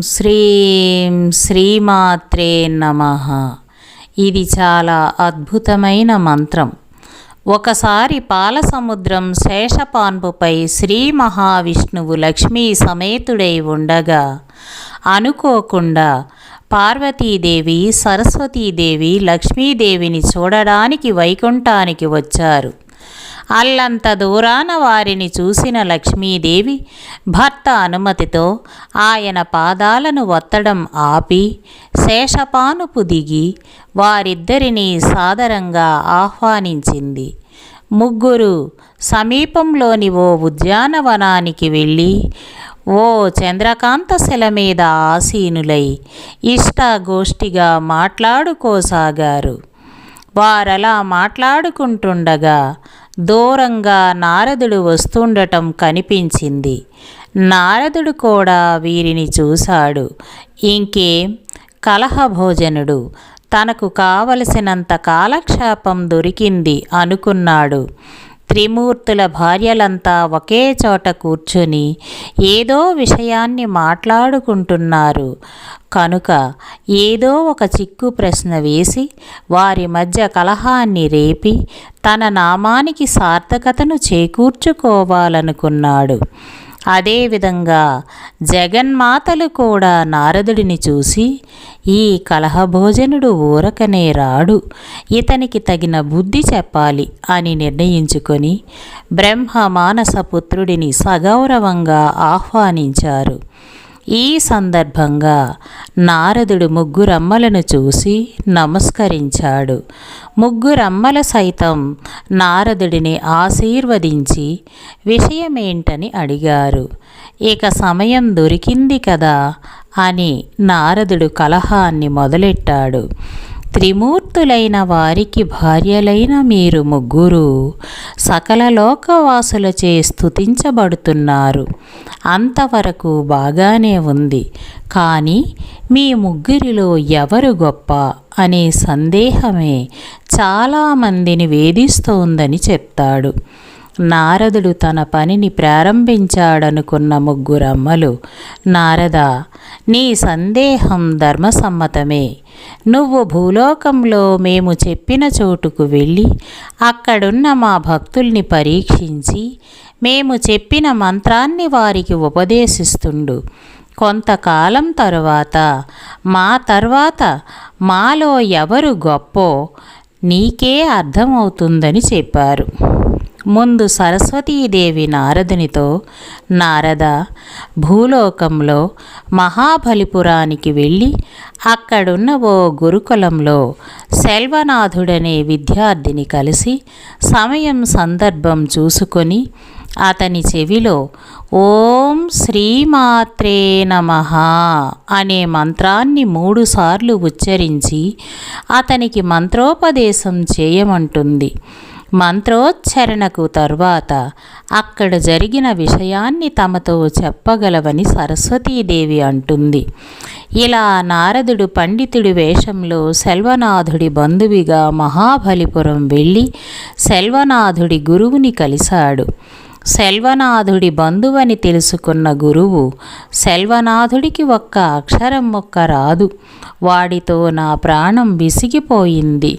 శ్రీం శ్రీమాత్రే నమ. ఇది చాలా అద్భుతమైన మంత్రం. ఒకసారి పాలసముద్రం శేషపాన్పుపై శ్రీ మహావిష్ణువు లక్ష్మీ సమేతుడై ఉండగా అనుకోకుండా పార్వతీదేవి సరస్వతీదేవి లక్ష్మీదేవిని చూడడానికి వైకుంఠానికి వచ్చారు. అల్లంత దూరాన వారిని చూసిన లక్ష్మీదేవి భర్త అనుమతితో ఆయన పాదాలను ఒత్తడం ఆపి శేషపానుపు దిగి వారిద్దరినీ సాదరంగా ఆహ్వానించింది. ముగ్గురు సమీపంలోని ఓ ఉద్యానవనానికి వెళ్ళి ఓ చంద్రకాంత శిల మీద ఆసీనులై ఇష్టాగోష్ఠిగా మాట్లాడుకోసాగారు. వారలా మాట్లాడుకుంటుండగా దూరంగా నారదుడు వస్తుండటం కనిపించింది. నారదుడు కూడా వీరిని చూశాడు. ఇంకేం కలహభోజనుడు తనకు కావలసినంత కాలక్షేపం దొరికింది అనుకున్నాడు. త్రిమూర్తుల భార్యలంతా ఒకే చోట కూర్చుని ఏదో విషయాన్ని మాట్లాడుకుంటున్నారు. కనుక ఏదో ఒక చిక్కు ప్రశ్న వేసి వారి మధ్య కలహాన్ని రేపి తన నామానికి సార్థకతను చేకూర్చుకోవాలనుకున్నాడు. అదేవిధంగా జగన్మాతలు కూడా నారదుడిని చూసి ఈ కలహభోజనుడు ఊరకనే రాడు ఇతనికి తగిన బుద్ధి చెప్పాలి అని నిర్ణయించుకొని బ్రహ్మ మానసపుత్రుడిని సగౌరవంగా ఆహ్వానించారు. ఈ సందర్భంగా నారదుడు ముగ్గురమ్మలను చూసి నమస్కరించాడు. ముగ్గురమ్మల సైతం నారదుడిని ఆశీర్వదించి విషయమేంటని అడిగారు. ఇక సమయం దొరికింది కదా అని నారదుడు కలహాన్ని మొదలెట్టాడు. త్రిమూర్తులైన వారికి భార్యలైన మీరు ముగ్గురు సకల లోకవాసులచే స్తుతించబడుతున్నారు. అంతవరకు బాగానే ఉంది. కానీ మీ ముగ్గురిలో ఎవరు గొప్ప అనే సందేహమే చాలామందిని వేధిస్తోందని చెప్తాడు. నారదుడు తన పనిని ప్రారంభించాడనుకున్న ముగ్గురమ్మలు నారద నీ సందేహం ధర్మసమ్మతమే. నువ్వు భూలోకంలో మేము చెప్పిన చోటుకు వెళ్ళి అక్కడున్న మా భక్తుల్ని పరీక్షించి మేము చెప్పిన మంత్రాన్ని వారికి ఉపదేశిస్తుండు. కొంతకాలం తరువాత మా తర్వాత మాలో ఎవరు గొప్పో నీకే అర్థమవుతుందని చెప్పారు. ముందు సరస్వతీదేవి నారదునితో నారద భూలోకంలో మహాబలిపురానికి వెళ్ళి అక్కడున్న ఓ గురుకులంలో సెల్వనాథుడనే విద్యార్థిని కలిసి సమయం సందర్భం చూసుకొని అతని చెవిలో ఓం శ్రీమాత్రే నమ అనే మంత్రాన్ని మూడుసార్లు ఉచ్చరించి అతనికి మంత్రోపదేశం చేయమంటుంది. మంత్రోచ్చరణకు తరువాత అక్కడ జరిగిన విషయాన్ని తమతో చెప్పగలవని సరస్వతీదేవి అంటుంది. ఇలా నారదుడు పండితుడి వేషంలో సెల్వనాథుడి బంధువిగా మహాబలిపురం వెళ్ళి సెల్వనాథుడి గురువుని కలిశాడు. సెల్వనాథుడి బంధువని తెలుసుకున్న గురువు సెల్వనాథుడికి ఒక్క అక్షరం మొక్క రాదు. వాడితో నా ప్రాణం విసిగిపోయింది.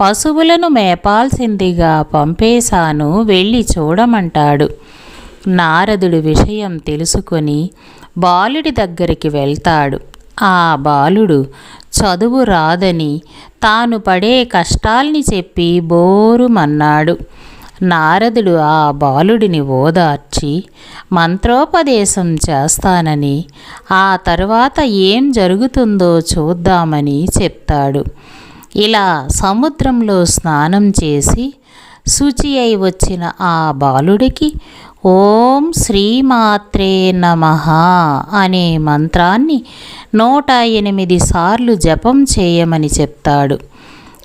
పశువులను మేపాల్సిందిగా పంపేశాను వెళ్ళి చూడమంటాడు. నారదుడు విషయం తెలుసుకొని బాలుడి దగ్గరికి వెళ్తాడు. ఆ బాలుడు చదువు రాదని తాను పడే కష్టాల్ని చెప్పి బోరుమన్నాడు నారదుడు ఆ బాలుడిని ఓదార్చి మంత్రోపదేశం చేస్తానని ఆ తర్వాత ఏం జరుగుతుందో చూద్దామని చెప్తాడు. ఇలా సముద్రంలో స్నానం చేసి శుచి అయి వచ్చిన ఆ బాలుడికి ఓం శ్రీమాత్రే నమ అనే మంత్రాన్ని నూట ఎనిమిది సార్లు జపం చేయమని చెప్తాడు.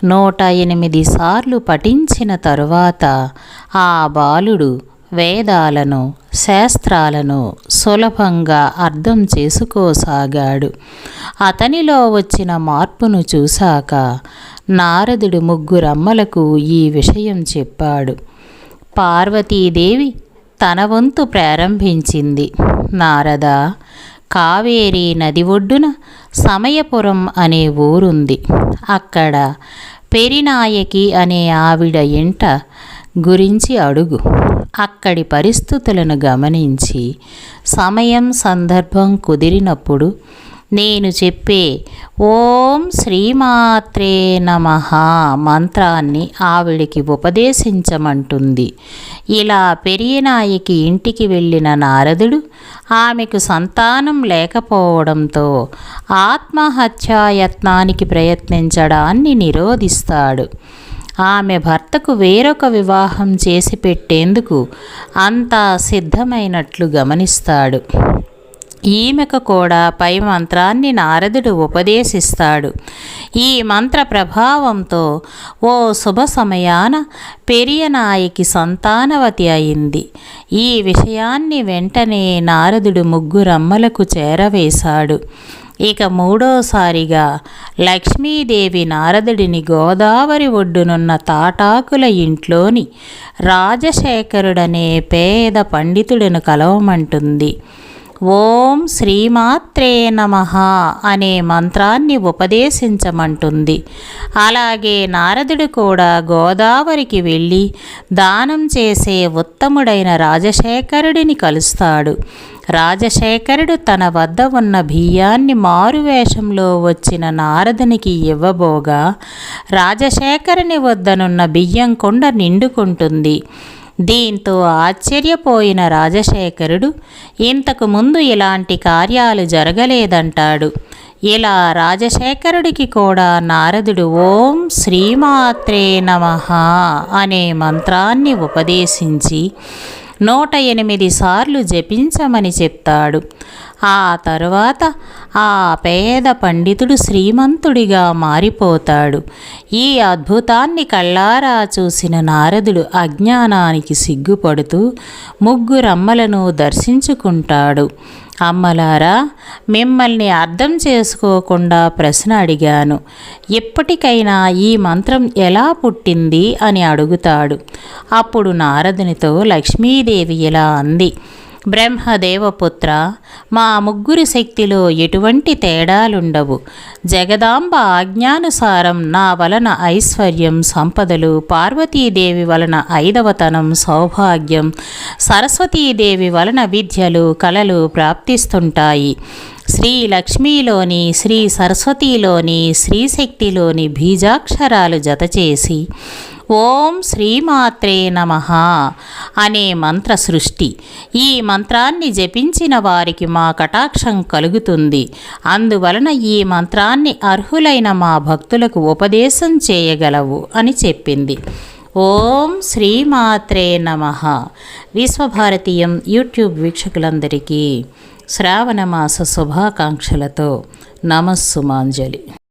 నూట ఎనిమిది సార్లు పఠించిన తరువాత ఆ బాలుడు వేదాలను శాస్త్రాలను సులభంగా అర్థం చేసుకోసాగాడు. అతనిలో వచ్చిన మార్పును చూశాక నారదుడు ముగ్గురమ్మలకు ఈ విషయం చెప్పాడు. పార్వతీదేవి తన వంతు ప్రారంభించింది. నారద కావేరీ నది ఒడ్డున సమయపురం అనే ఊరుంది. అక్కడ పెరినాయకి అనే ఆవిడ ఇంట గురించి అడుగు. అక్కడి పరిస్థితులను గమనించి సమయం సందర్భం కుదిరినప్పుడు నేను చెప్పే ఓం శ్రీమాత్రే నమ మంత్రాన్ని ఆవిడికి ఉపదేశించమంటుంది. ఇలా పెరియనాయికి ఇంటికి వెళ్ళిన నారదుడు ఆమెకు సంతానం లేకపోవడంతో ఆత్మహత్యాయత్నానికి ప్రయత్నించడాన్ని నిరోధిస్తాడు. ఆమె భర్తకు వేరొక వివాహం చేసి పెట్టేందుకు అంతా సిద్ధమైనట్లు గమనిస్తాడు. ఈమెకు కూడా పై మంత్రాన్ని నారదుడు ఉపదేశిస్తాడు. ఈ మంత్ర ప్రభావంతో ఓ శుభ సమయాన పెరియనాయికి సంతానవతి అయింది. ఈ విషయాన్ని వెంటనే నారదుడు ముగ్గురమ్మలకు చేరవేశాడు. ఇక మూడోసారిగా లక్ష్మీదేవి నారదుడిని గోదావరి ఒడ్డునున్న తాటాకుల ఇంట్లోని రాజశేఖరుడనే పేద పండితుడిని కలవమంటుంది. ఓం శ్రీమాత్రే నమ అనే మంత్రాన్ని ఉపదేశించమంటుంది. అలాగే నారదుడు కూడా గోదావరికి వెళ్ళి దానం చేసే ఉత్తముడైన రాజశేఖరుడిని కలుస్తాడు. రాజశేఖరుడు తన వద్ద ఉన్న బియ్యాన్ని మారువేషంలో వచ్చిన నారదునికి ఇవ్వబోగా రాజశేఖరుని వద్దనున్న బియ్యం కొండ నిండుకుంటుంది. దీంతో ఆశ్చర్యపోయిన రాజశేఖరుడు ఇంతకు ముందు ఇలాంటి కార్యాలు జరగలేదంటాడు. ఇలా రాజశేఖరుడికి కూడా నారదుడు ఓం శ్రీమాత్రే నమ అనే మంత్రాన్ని ఉపదేశించి నూట ఎనిమిది సార్లు జపించమని చెప్తాడు. ఆ తరువాత ఆ పేద పండితుడు శ్రీమంతుడిగా మారిపోతాడు. ఈ అద్భుతాన్ని కళ్ళారా చూసిన నారదుడు అజ్ఞానానికి సిగ్గుపడుతూ ముగ్గురమ్మలను దర్శించుకుంటాడు. అమ్మలారా మిమ్మల్ని అర్థం చేసుకోకుండా ప్రశ్న అడిగాను. ఎప్పటికైనా ఈ మంత్రం ఎలా పుట్టింది అని అడుగుతాడు. అప్పుడు నారదునితో లక్ష్మీదేవి ఇలా అంది. బ్రహ్మదేవపుత్ర మా ముగ్గురి శక్తిలో ఎటువంటి తేడాలుండవు. జగదాంబ ఆజ్ఞానుసారం నా వలన ఐశ్వర్యం సంపదలు పార్వతీదేవి వలన ఐదవతనం సౌభాగ్యం సరస్వతీదేవి వలన విద్యలు కళలు ప్రాప్తిస్తుంటాయి. శ్రీ లక్ష్మీలోని శ్రీ సరస్వతిలోని శ్రీశక్తిలోని బీజాక్షరాలు జతచేసి ఓం శ్రీమాత్రే నమ అనే మంత్ర సృష్టి ఈ మంత్రాన్ని జపించిన వారికి మా కటాక్షం కలుగుతుంది. అందువలన ఈ మంత్రాన్ని అర్హులైన మా భక్తులకు ఉపదేశం చేయగలవు అని చెప్పింది. ఓం శ్రీమాత్రే నమ. విశ్వభారతీయం యూట్యూబ్ వీక్షకులందరికీ శ్రావణమాస శుభాకాంక్షలతో నమస్సుమాంజలి.